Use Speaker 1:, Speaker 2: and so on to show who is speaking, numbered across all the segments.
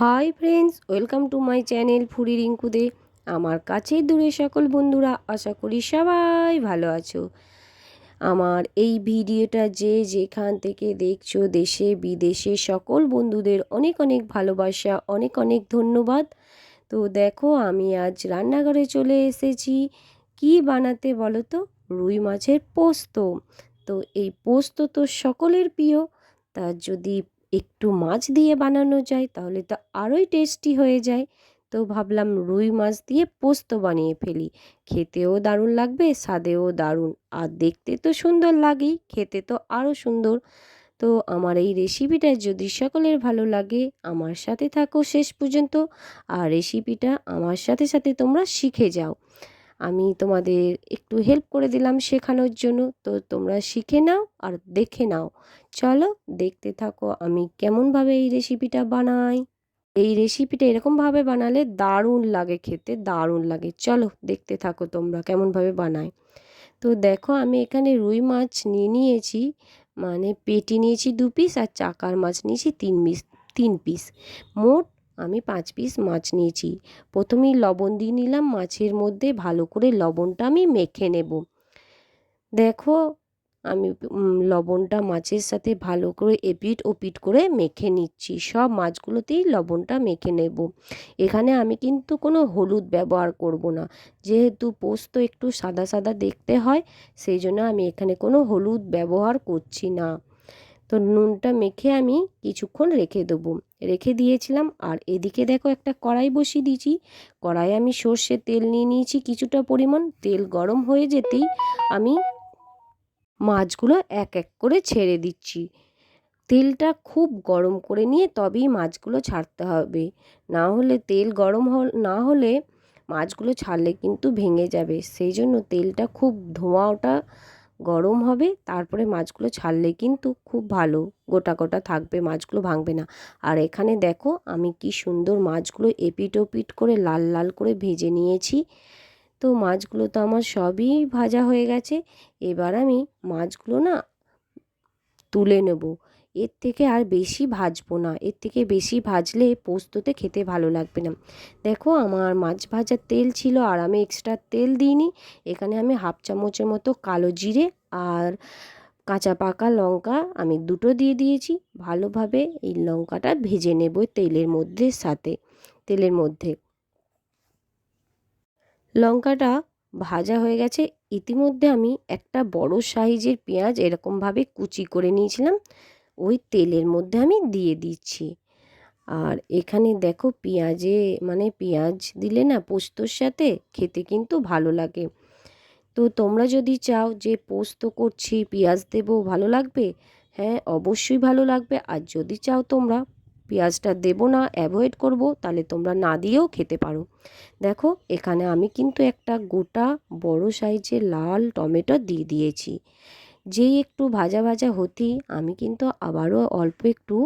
Speaker 1: Hi friends, welcome to my channel ফুরি রিঙ্কুদে। আমার কাছের দূরে সকল বন্ধুরা, আশা করি সবাই ভালো আছো। আমার এই ভিডিওটা যে যেখান থেকে দেখছ, দেশে, বিদেশে সকল বন্ধুদের অনেক অনেক ভালোবাসা, অনেক অনেক ধন্যবাদ। তো দেখো, আমি আজ রান্নাঘরে চলে এসেছি। কি বানাতে বলো তো? রুই মাছের পোস্ত। তো এই পোস্ত তো সকলের প্রিয়। তা যদি একটু মাছ দিয়ে বানানো যায়, তাহলে তো আরোই টেস্টি হয়ে যায়। তো ভাবলাম রুই মাছ দিয়ে পোস্ত বানিয়ে ফেলি। খেতেও দারুণ লাগবে, স্বাদেও দারুণ। আর দেখতে তো সুন্দর লাগেই, খেতে তো আরও সুন্দর। তো আমার এই রেসিপিটা যদি সকলের ভালো লাগে, আমার সাথে থাকো শেষ পর্যন্ত। আর রেসিপিটা আমার সাথে সাথে তোমরা শিখে যাও। আমি তোমাদের একটু হেল্প করে দিলাম শেখানোর জন্য। তো তোমরা শিখে নাও আর দেখে নাও। চলো দেখতে থাকো আমি কেমনভাবে এই রেসিপিটা বানাই। এই রেসিপিটা এরকমভাবে বানালে দারুণ লাগে খেতে, দারুণ লাগে। চলো দেখতে থাকো তোমরা কেমনভাবে বানাই তো দেখো আমি এখানে রুই মাছ নিয়ে নিয়েছি মানে পেটি নিয়েছি দু পিস আর চাকার মাছ নিয়েছি তিন পিস তিন পিস মোট আমি পাঁচ পিস মাছ নিয়েছি। প্রথমেই লবণ দিয়ে নিলাম, মাছের মধ্যে ভালো করে লবণটা আমি মেখে নেব। দেখো, আমি লবণটা মাছের সাথে ভালো করে এপিট ওপিট করে মেখে নিচ্ছি। সব মাছগুলোতেই লবণটা মেখে নেব। এখানে আমি কিন্তু কোনো হলুদ ব্যবহার করব না। যেহেতু পোস্ত একটু সাদা সাদা দেখতে হয়, সেই জন্য আমি এখানে কোনো হলুদ ব্যবহার করছি না। তো নুনটা মেখে আমি কিছুক্ষণ রেখে দেবো। রেখে দিয়েছিলাম, আর এদিকে দেখো একটা কড়াই বসিয়ে দিয়েছি। কড়াই আমি সর্ষে তেল নিয়ে নিয়েছি কিছুটা পরিমাণ। তেল গরম হয়ে যেতেই আমি মাছগুলো এক এক করে ছেড়ে দিচ্ছি। তেলটা খুব গরম করে নিয়ে তবেই মাছগুলো ছাড়তে হবে। না হলে তেল গরম না হলে মাছগুলো ছাড়লে কিন্তু ভেঙে যাবে। সেই জন্য তেলটা খুব ধোঁয়া ওটা গরম হবে, তারপরে মাছগুলো ছাড়লে কিন্তু খুব ভালো। গোটা গোটা থাকবে, মাছগুলো ভাঙবে না। আর এখানে দেখো, আমি কি সুন্দর মাছগুলো এপিট ওপিট করে লাল লাল করে ভেজে নিয়েছি। তো মাছগুলো তো আমার সবই ভাজা হয়ে গেছে। এবার আমি মাছগুলো না তুলে নেব। এর থেকে আর বেশি ভাজবো না। এর থেকে বেশি ভাজলে পোস্ততে খেতে ভালো লাগবে না। দেখো আমার মাছ ভাজার তেল ছিল আর আমি এক্সট্রা তেল দিইনি। এখানে আমি হাফ চামচের মতো কালো জিরে আর কাঁচা পাকা লঙ্কা আমি দুটো দিয়ে দিয়েছি। ভালোভাবে এই লঙ্কাটা ভেজে নেব তেলের মধ্যে সাথে, তেলের মধ্যে। লঙ্কাটা ভাজা হয়ে গেছে। ইতিমধ্যে আমি একটা বড় সাইজের পেঁয়াজ এরকমভাবে কুচি করে নিয়েছিলাম। ওই তেলের মধ্যে আমি দিয়ে দিচ্ছি। আর এখানে দেখো পেঁয়াজে মানে পেঁয়াজ দিলে না পোস্তর সাথে খেতে কিন্তু ভালো লাগে। তো তোমরা যদি চাও যে পোস্ত করছি, পেঁয়াজ দেবো, ভালো লাগবে? হ্যাঁ অবশ্যই ভালো লাগবে। আর যদি চাও তোমরা পেঁয়াজটা দেবো না অ্যাভয়েড করব, তাহলে তোমরা না দিয়েও খেতে পারো। দেখো, এখানে আমি কিন্তু একটা গোটা বড় সাইজের লাল টমেটো দিয়ে দিয়েছি। যেই একটু ভাজা ভাজা হতেই আমি কিন্তু আবারও অল্প একটু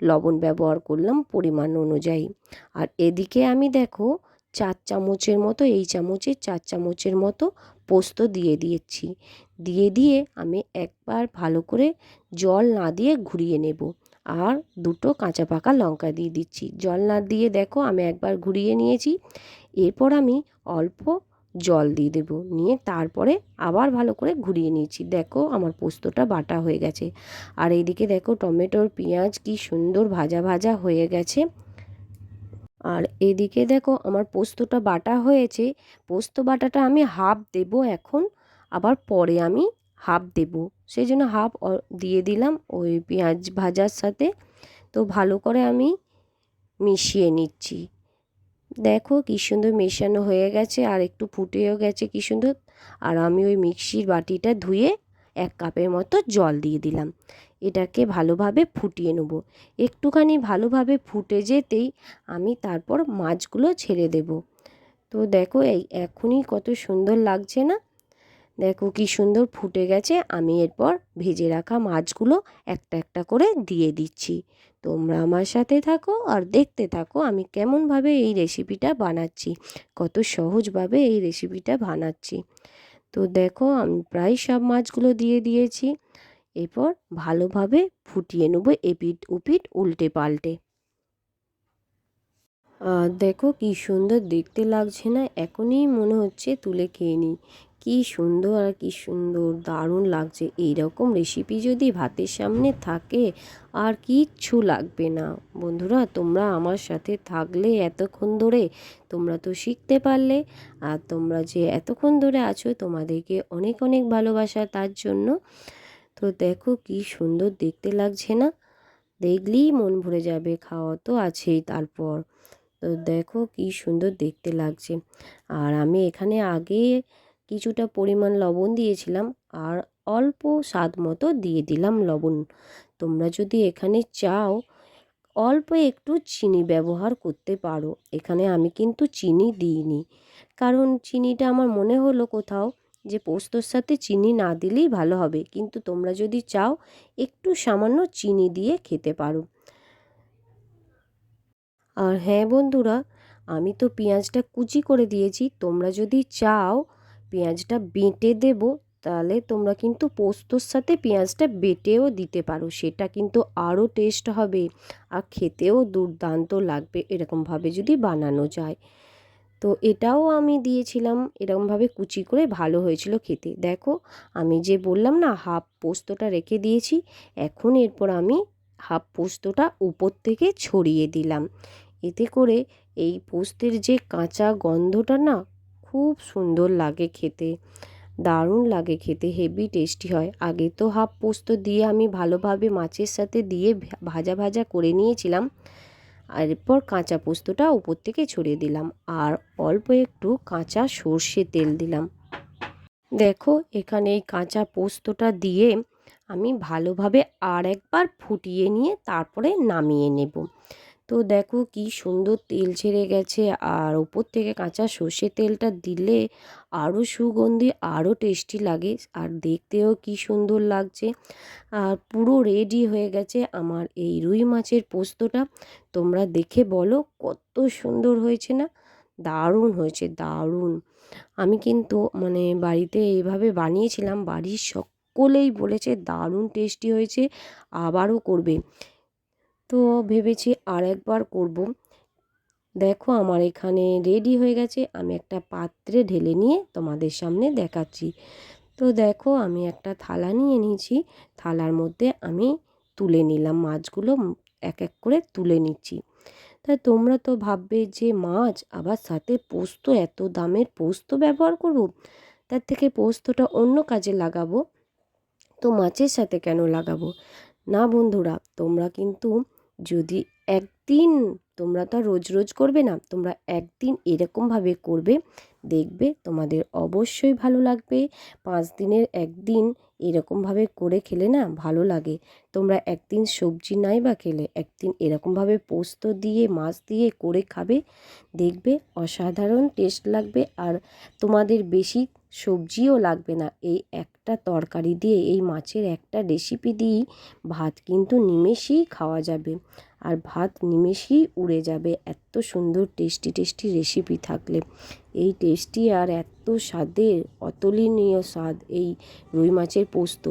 Speaker 1: লবণ ব্যবহার করলাম পরিমাণ অনুযায়ী। আর এদিকে আমি দেখো চার চামচের মতো, এই চামচের চার চামচের মতো পোস্ত দিয়ে দিয়েছি। দিয়ে দিয়ে আমি একবার ভালো করে জল না দিয়ে ঘুরিয়ে নেব। আর দুটো কাঁচা পাকা লঙ্কা দিয়ে দিচ্ছি। জল না দিয়ে দেখো আমি একবার ঘুরিয়ে নিয়েছি। এরপর আমি অল্প জল দিয়ে দেবো। নিয়ে তারপরে আবার ভালো করে ঘুরিয়ে নিয়েছি। দেখো আমার পোস্তটা বাটা হয়ে গেছে। আর এইদিকে দেখো টমেটোর পেঁয়াজ কি সুন্দর ভাজা ভাজা হয়ে গেছে। আর এদিকে দেখো আমার পোস্তটা বাটা হয়েছে। পোস্ত বাটাটা আমি হাফ দেব এখন, আবার পরে আমি হাফ দেব। সেই জন্য হাফ দিয়ে দিলাম ওই পেঁয়াজ ভাজার সাথে। তো ভালো করে আমি মিশিয়ে নিচ্ছি। দেখো কী সুন্দর মেশানো হয়ে গেছে, আর একটু ফুটেও গেছে কী সুন্দর। আর আমি ওই মিক্সির বাটিটা ধুয়ে এক কাপের মতো জল দিয়ে দিলাম। এটাকে ভালোভাবে ফুটিয়ে নেব। একটুখানি ভালোভাবে ফুটে যেতেই আমি তারপর মাছগুলো ছেড়ে দেব। তো দেখো এই এখনই কত সুন্দর লাগছে না? দেখো কি সুন্দর ফুটে গেছে। আমি এরপর ভেজে রাখা মাছগুলো একটা একটা করে দিয়ে দিচ্ছি। তোমরা আমার সাথে থাকো আর দেখতে থাকো আমি কেমনভাবে এই রেসিপিটা বানাচ্ছি। কত সহজভাবে এই রেসিপিটা বানাচ্ছি। তো দেখো, আমি প্রায় সব মাছগুলো দিয়ে দিয়েছি। এরপর ভালোভাবে ফুটিয়ে নেব এপিট উপিট উল্টে পাল্টে। দেখো কি সুন্দর দেখতে লাগছে না, এখনই মনে হচ্ছে তুলে খেয়ে নিই। কি সুন্দর আর কি সুন্দর, দারুণ লাগছে। এইরকম রেসিপি যদি ভাতের সামনে থাকে, আর কিচ্ছু লাগবে না। বন্ধুরা, তোমরা আমার সাথে থাকলে এতক্ষণ ধরে তোমরা তো শিখতে পারলে, আর তোমরা যে এতক্ষণ ধরে আছো, তোমাদেরকে অনেক অনেক ভালোবাসা তার জন্য। তো দেখো কি সুন্দর দেখতে লাগছে না? দেখলেই মন ভরে যাবে, খাওয়া তো আছেই তারপর। তো দেখো কি সুন্দর দেখতে লাগছে। আর আমি এখানে আগে কিছুটা পরিমাণ লবণ দিয়েছিলাম আর অল্প স্বাদ মতো দিয়ে দিলাম লবণ। তোমরা যদি এখানে চাও, অল্প একটু চিনি ব্যবহার করতে পারো। এখানে আমি কিন্তু চিনি দিইনি। কারণ চিনিটা আমার মনে হলো কোথাও যে পোস্তর সাথে চিনি না দিলেই ভালো হবে। কিন্তু তোমরা যদি চাও, একটু সামান্য চিনি দিয়ে খেতে পারো। আর হ্যাঁ বন্ধুরা, আমি তো পেঁয়াজটা কুচি করে দিয়েছি। তোমরা যদি চাও পেঁয়াজটা বেটে দেব, তাহলে তোমরা কিন্তু পোস্তর সাথে পেঁয়াজটা বেটেও দিতে পারো, সেটা কিন্তু আরও টেস্ট হবে আর খেতেও দুর্দান্ত লাগবে এরকমভাবে যদি বানানো যায়। তো এটাও আমি দিয়েছিলাম, এরকমভাবে কুচি করে ভালো হয়েছিল খেতে। দেখো, আমি যে বললাম না হাফ পোস্তটা রেখে দিয়েছি, এখন এরপর আমি হাফ পোস্তটা উপর থেকে ছড়িয়ে দিলাম। এতে করে এই পোস্তের যে কাঁচা গন্ধটা না খুব সুন্দর লাগে খেতে, দারুণ লাগে খেতে হেভি টেস্টি হয়। আগে তো হাফ পোস্ত দিয়ে আমি ভালোভাবে মাছের সাথে দিয়ে ভাজা ভাজা করে নিয়েছিলাম। আর এরপর কাঁচা পোস্তটা উপর থেকে ছড়িয়ে দিলাম আর অল্প একটু কাঁচা সর্ষে তেল দিলাম। দেখো, এখানে এই কাঁচা পোস্তটা দিয়ে আমি ভালোভাবে আর একবার ফুটিয়ে নিয়ে তারপরে নামিয়ে নেব। তো দেখো কি সুন্দর তেল ছেড়ে গেছে। আর ওপর থেকে কাঁচা সর্ষে তেলটা দিলে আরও সুগন্ধি, আরও টেস্টি লাগে। আর দেখতেও কি সুন্দর লাগছে। আর পুরো রেডি হয়ে গেছে আমার এই রুই মাছের পোস্তটা। তোমরা দেখে বলো কত সুন্দর হয়েছে না? দারুণ হয়েছে, দারুণ। আমি কিন্তু মানে বাড়িতে এইভাবে বানিয়েছিলাম, বাড়ির সকলেই বলেছে দারুণ টেস্টি হয়েছে, আবারও করবে। তো ভেবেছি আর একবার করব। দেখো আমার এখানে রেডি হয়ে গেছে, আমি একটা পাত্রে ঢেলে নিয়ে তোমাদের সামনে দেখাচ্ছি। তো দেখো আমি একটা থালা নিয়ে নিয়েছি, থালার মধ্যে আমি তুলে নিলাম মাছগুলো, এক এক করে তুলে নিচ্ছি। তা তোমরা তো ভাববে যে মাছ, আবার সাথে পোস্ত, এত দামের পোস্ত ব্যবহার করব? তার থেকে পোস্তটা অন্য কাজে লাগাবো, তো মাছের সাথে কেন লাগাবো? না বন্ধুরা, তোমরা কিন্তু যদি একদিন তোমরা তো রোজ রোজ করবে না তোমরা একদিন এরকমভাবে করবে দেখবে তোমাদের অবশ্যই ভালো লাগবে। পাঁচ দিনের একদিন এরকমভাবে করে খেলে না ভালো লাগে। তোমরা একদিন সবজি নাই বা খেলে, একদিন এরকমভাবে পোস্ত দিয়ে, মাছ দিয়ে করে খাবে। দেখবে অসাধারণ টেস্ট লাগবে আর তোমাদের বেশি সবজিও লাগবে না। এই একটা তরকারি দিয়ে, এই মাছের একটা রেসিপি দিয়েই ভাত কিন্তু নিমেষেই খাওয়া যাবে। আর ভাত নিমেষেই উড়ে যাবে। এত সুন্দর টেস্টি টেস্টি রেসিপি থাকলে। এই টেস্টি আর এত স্বাদের, অতুলনীয় স্বাদ এই রুই মাছের পোস্ত।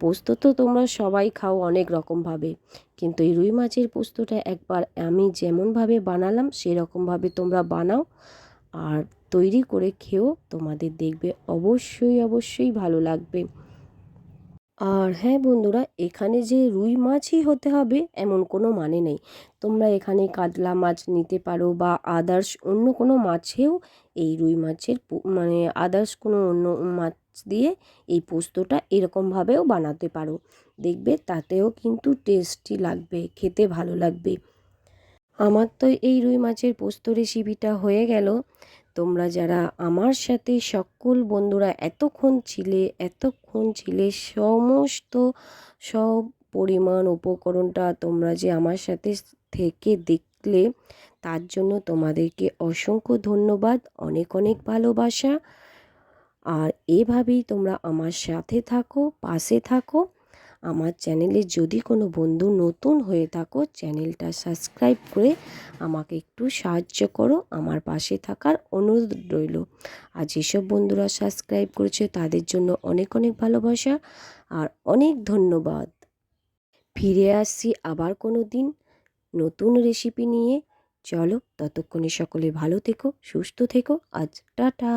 Speaker 1: পোস্ত তো তোমরা সবাই খাও অনেক রকমভাবে। কিন্তু এই রুই মাছের পোস্তটা একবার আমি যেমনভাবে বানালাম, সেরকমভাবে তোমরা বানাও আর তৈরি করে খেয়েও তোমাদের দেখবে অবশ্যই অবশ্যই ভালো লাগবে। আর হ্যাঁ বন্ধুরা, এখানে যে রুই মাছই হতে হবে এমন কোনো মানে নেই। তোমরা এখানে কাতলা মাছ নিতে পারো বা আদার্স অন্য কোনো মাছেও এই রুই মাছের মানে আদার্স কোনো অন্য মাছ দিয়ে এই পোস্তটা এরকমভাবেও বানাতে পারো। দেখবে তাতেও কিন্তু টেস্টি লাগবে, খেতে ভালো লাগবে। আমার তো এই রুই মাছের পোস্ত রেসিপিটা হয়ে গেল। তোমরা যারা আমার সাথে সকল বন্ধুরা এতক্ষণ ছিলে এতক্ষণ ছিলে, সমস্ত সব পরিমাণ উপকরণটা তোমরা যে আমার সাথে থেকে দেখলে, তার জন্য তোমাদেরকে অসংখ্য ধন্যবাদ, অনেক অনেক ভালোবাসা। আর এভাবেই তোমরা আমার সাথে থাকো, পাশে থাকো। আমার চ্যানেলে যদি কোনো বন্ধু নতুন হয়ে থাকো, চ্যানেলটা সাবস্ক্রাইব করে আমাকে একটু সাহায্য করো। আমার পাশে থাকার অনুরোধ রইল। আর যেসব বন্ধুরা সাবস্ক্রাইব করেছে, তাদের জন্য অনেক অনেক ভালোবাসা আর অনেক ধন্যবাদ। ফিরে আসছি আবার কোনো দিন নতুন রেসিপি নিয়ে। চলো, ততক্ষণে সকলে ভালো থেকো, সুস্থ থেকো। আজ টাটা।